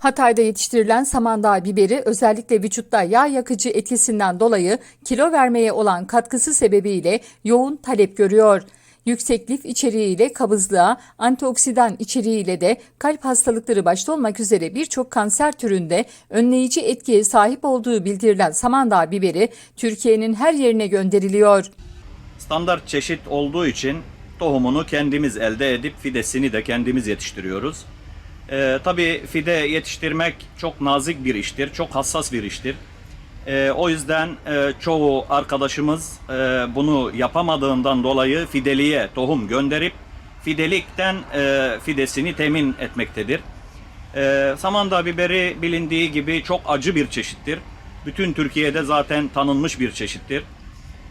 Hatay'da yetiştirilen samandağ biberi özellikle vücutta yağ yakıcı etkisinden dolayı kilo vermeye olan katkısı sebebiyle yoğun talep görüyor. Yüksek lif içeriğiyle kabızlığa, antioksidan içeriğiyle de kalp hastalıkları başta olmak üzere birçok kanser türünde önleyici etkiye sahip olduğu bildirilen samandağ biberi Türkiye'nin her yerine gönderiliyor. Standart çeşit olduğu için tohumunu kendimiz elde edip fidesini de kendimiz yetiştiriyoruz. Ee, tabii fide yetiştirmek çok nazik bir iştir, çok hassas bir iştir. Ee, o yüzden e, çoğu arkadaşımız e, bunu yapamadığından dolayı fideliğe tohum gönderip fidelikten e, fidesini temin etmektedir. Ee, samandağ biberi bilindiği gibi çok acı bir çeşittir. Bütün Türkiye'de zaten tanınmış bir çeşittir.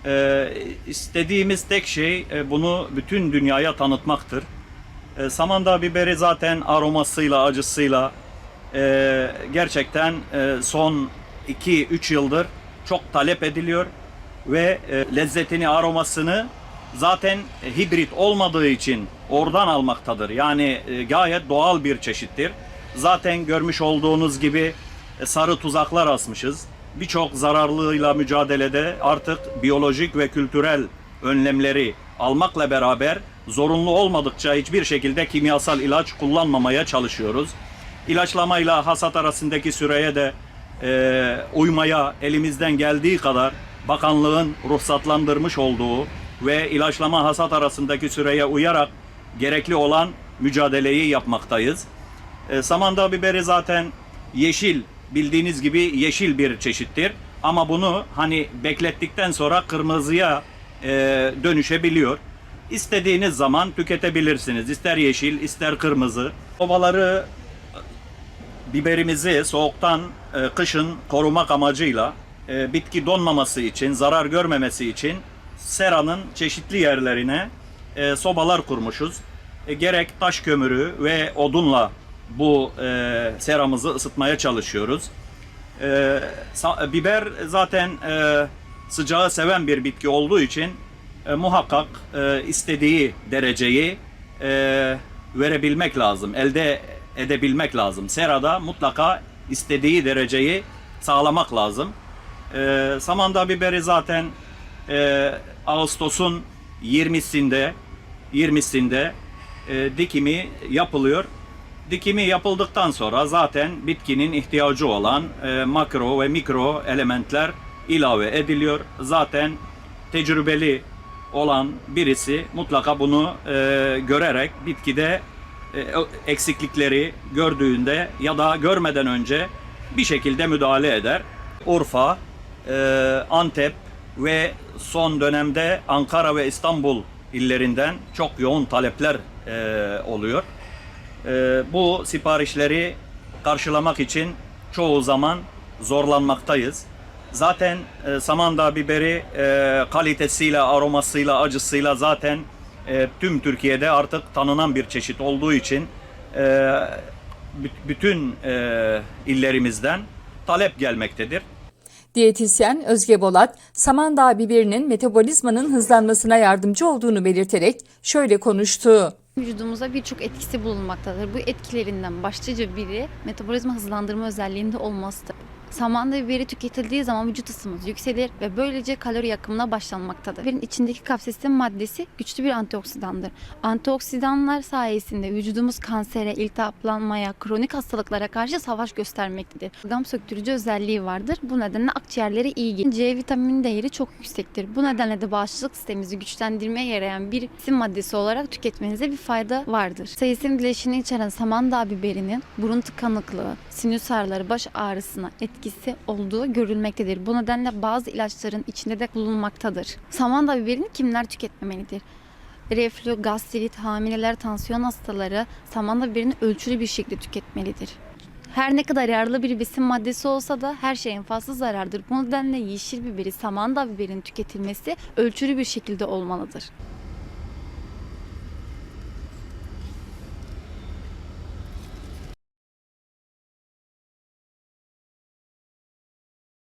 Ee, istediğimiz tek şey e, bunu bütün dünyaya tanıtmaktır. E, Samandağ biberi zaten aromasıyla, acısıyla e, gerçekten e, son 2-3 yıldır çok talep ediliyor ve e, lezzetini, aromasını zaten hibrit olmadığı için oradan almaktadır. Yani e, gayet doğal bir çeşittir. Zaten görmüş olduğunuz gibi e, sarı tuzaklar asmışız. Birçok zararlığıyla mücadelede artık biyolojik ve kültürel önlemleri almakla beraber zorunlu olmadıkça hiçbir şekilde kimyasal ilaç kullanmamaya çalışıyoruz. İlaçlamayla hasat arasındaki süreye de e, uymaya elimizden geldiği kadar bakanlığın ruhsatlandırmış olduğu ve ilaçlama hasat arasındaki süreye uyarak gerekli olan mücadeleyi yapmaktayız. E, Samandağ biberi zaten yeşil bildiğiniz gibi yeşil bir çeşittir. Ama bunu hani beklettikten sonra kırmızıya e, dönüşebiliyor. İstediğiniz zaman tüketebilirsiniz. İster yeşil, ister kırmızı. Ovaları biberimizi soğuktan e, kışın korumak amacıyla e, bitki donmaması için, zarar görmemesi için seranın çeşitli yerlerine e, sobalar kurmuşuz. E, gerek taş kömürü ve odunla bu e, seramızı ısıtmaya çalışıyoruz. E, biber zaten e, sıcağı seven bir bitki olduğu için e, muhakkak e, istediği dereceyi e, verebilmek lazım, elde edebilmek lazım. Serada mutlaka istediği dereceyi sağlamak lazım. E, samandağ biberi zaten e, Ağustos'un 20'sinde 20'sinde e, dikimi yapılıyor. Dikimi yapıldıktan sonra zaten bitkinin ihtiyacı olan e, makro ve mikro elementler ilave ediliyor. Zaten tecrübeli olan birisi mutlaka bunu e, görerek bitkide e, eksiklikleri gördüğünde ya da görmeden önce bir şekilde müdahale eder. Urfa, e, Antep ve son dönemde Ankara ve İstanbul illerinden çok yoğun talepler e, oluyor. E, bu siparişleri karşılamak için çoğu zaman zorlanmaktayız. Zaten e, Samandağ biberi e, kalitesiyle, aromasıyla, acısıyla zaten e, tüm Türkiye'de artık tanınan bir çeşit olduğu için e, bü- bütün e, illerimizden talep gelmektedir. Diyetisyen Özge Bolat, samandağ biberinin metabolizmanın hızlanmasına yardımcı olduğunu belirterek şöyle konuştu. Vücudumuza birçok etkisi bulunmaktadır. Bu etkilerinden başlıca biri metabolizma hızlandırma özelliğinde olmasıdır. Samanda biberi tüketildiği zaman vücut ısımız yükselir ve böylece kalori yakımına başlanmaktadır. Biberin içindeki kapsaisin maddesi güçlü bir antioksidandır. Antioksidanlar sayesinde vücudumuz kansere, iltihaplanmaya, kronik hastalıklara karşı savaş göstermektedir. Gam söktürücü özelliği vardır. Bu nedenle akciğerlere iyi gelir. C vitamini değeri çok yüksektir. Bu nedenle de bağışıklık sistemimizi güçlendirmeye yarayan bir besin maddesi olarak tüketmenize bir fayda vardır. Sayısın bileşini içeren samandağ biberinin burun tıkanıklığı, sinüs ağrıları, baş ağrısına etkisi olduğu görülmektedir. Bu nedenle bazı ilaçların içinde de bulunmaktadır. Samandağ biberini kimler tüketmemelidir? Reflü, gastrit, hamileler, tansiyon hastaları samandağ biberini ölçülü bir şekilde tüketmelidir. Her ne kadar yararlı bir besin maddesi olsa da her şeyin fazla zarardır. Bu nedenle yeşil biberi, samandağ biberinin tüketilmesi ölçülü bir şekilde olmalıdır.